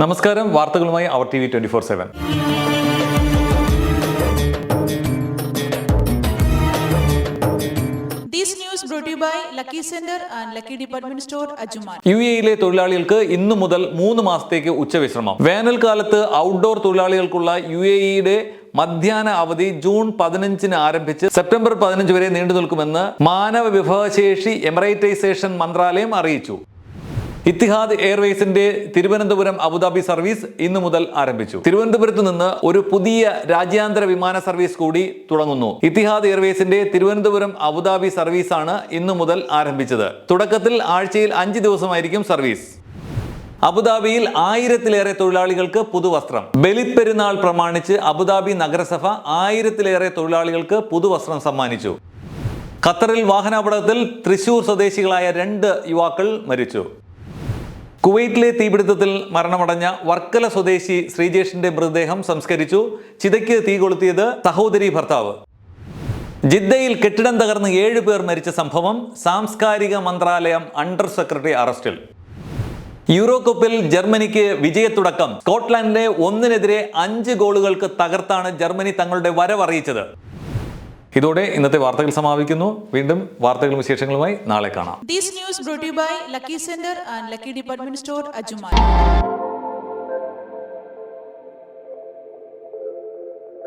നമസ്കാരം വാർത്തകളുമായി അവർ T V twenty four seven. U എയിലെ തൊഴിലാളികൾക്ക് ഇന്നു മുതൽ മൂന്ന് മാസത്തേക്ക് ഉച്ചവിശ്രമം. വേനൽക്കാലത്ത് ഔട്ട്ഡോർ തൊഴിലാളികൾക്കുള്ള യു എ ഇയുടെ മധ്യാഹ്ന അവധി ജൂൺ പതിനഞ്ചിന് ആരംഭിച്ച് സെപ്റ്റംബർ പതിനഞ്ച് വരെ നീണ്ടു നിൽക്കുമെന്ന് മാനവ വിഭവശേഷി എമറൈറ്റൈസേഷൻ മന്ത്രാലയം അറിയിച്ചു. ഇത്തിഹാദ് എയർവേസിന്റെ തിരുവനന്തപുരം അബുദാബി സർവീസ് ഇന്നു മുതൽ ആരംഭിച്ചു. തിരുവനന്തപുരത്ത് നിന്ന് ഒരു പുതിയ രാജ്യാന്തര വിമാന സർവീസ് കൂടി തുടങ്ങുന്നു. ഇത്തിഹാദ് എയർവേസിന്റെ തിരുവനന്തപുരം അബുദാബി സർവീസാണ് ഇന്നു മുതൽ ആരംഭിച്ചത്. തുടക്കത്തിൽ ആഴ്ചയിൽ അഞ്ച് ദിവസമായിരിക്കും സർവീസ്. അബുദാബിയിൽ ആയിരത്തിലേറെ തൊഴിലാളികൾക്ക് പുതുവസ്ത്രം. ബലിത് പെരുന്നാൾ പ്രമാണിച്ച് അബുദാബി നഗരസഭ ആയിരത്തിലേറെ തൊഴിലാളികൾക്ക് പുതുവസ്ത്രം സമ്മാനിച്ചു. ഖത്തറിൽ വാഹനാപകടത്തിൽ തൃശൂർ സ്വദേശികളായ രണ്ട് യുവാക്കൾ മരിച്ചു. കുവൈറ്റിലെ തീപിടുത്തത്തിൽ മരണമടഞ്ഞ വർക്കല സ്വദേശി ശ്രീജേഷിന്റെ മൃതദേഹം സംസ്കരിച്ചു. ചിതയ്ക്ക് തീ കൊളുത്തിയത് സഹോദരി ഭർത്താവ്. ജിദ്ദയിൽ കെട്ടിടം തകർന്ന് ഏഴ് പേർ മരിച്ച സംഭവം സാംസ്കാരിക മന്ത്രാലയം അണ്ടർ സെക്രട്ടറി അറസ്റ്റിൽ. യൂറോകപ്പിൽ ജർമ്മനിക്ക് വിജയത്തുടക്കം. സ്കോട്ട്ലാൻഡിനെ ഒന്നിനെതിരെ അഞ്ച് ഗോളുകൾക്ക് തകർത്താണ് ജർമ്മനി തങ്ങളുടെ വരവറിയിച്ചത്. ഇതോടെ ഇന്നത്തെ വാർത്തകൾ സമാപിക്കുന്നു വീണ്ടും വാർത്തകളും വിശേഷങ്ങളുമായി നാളെ കാണാം to you by Lucky Center and Lucky Department Store, Ajuman.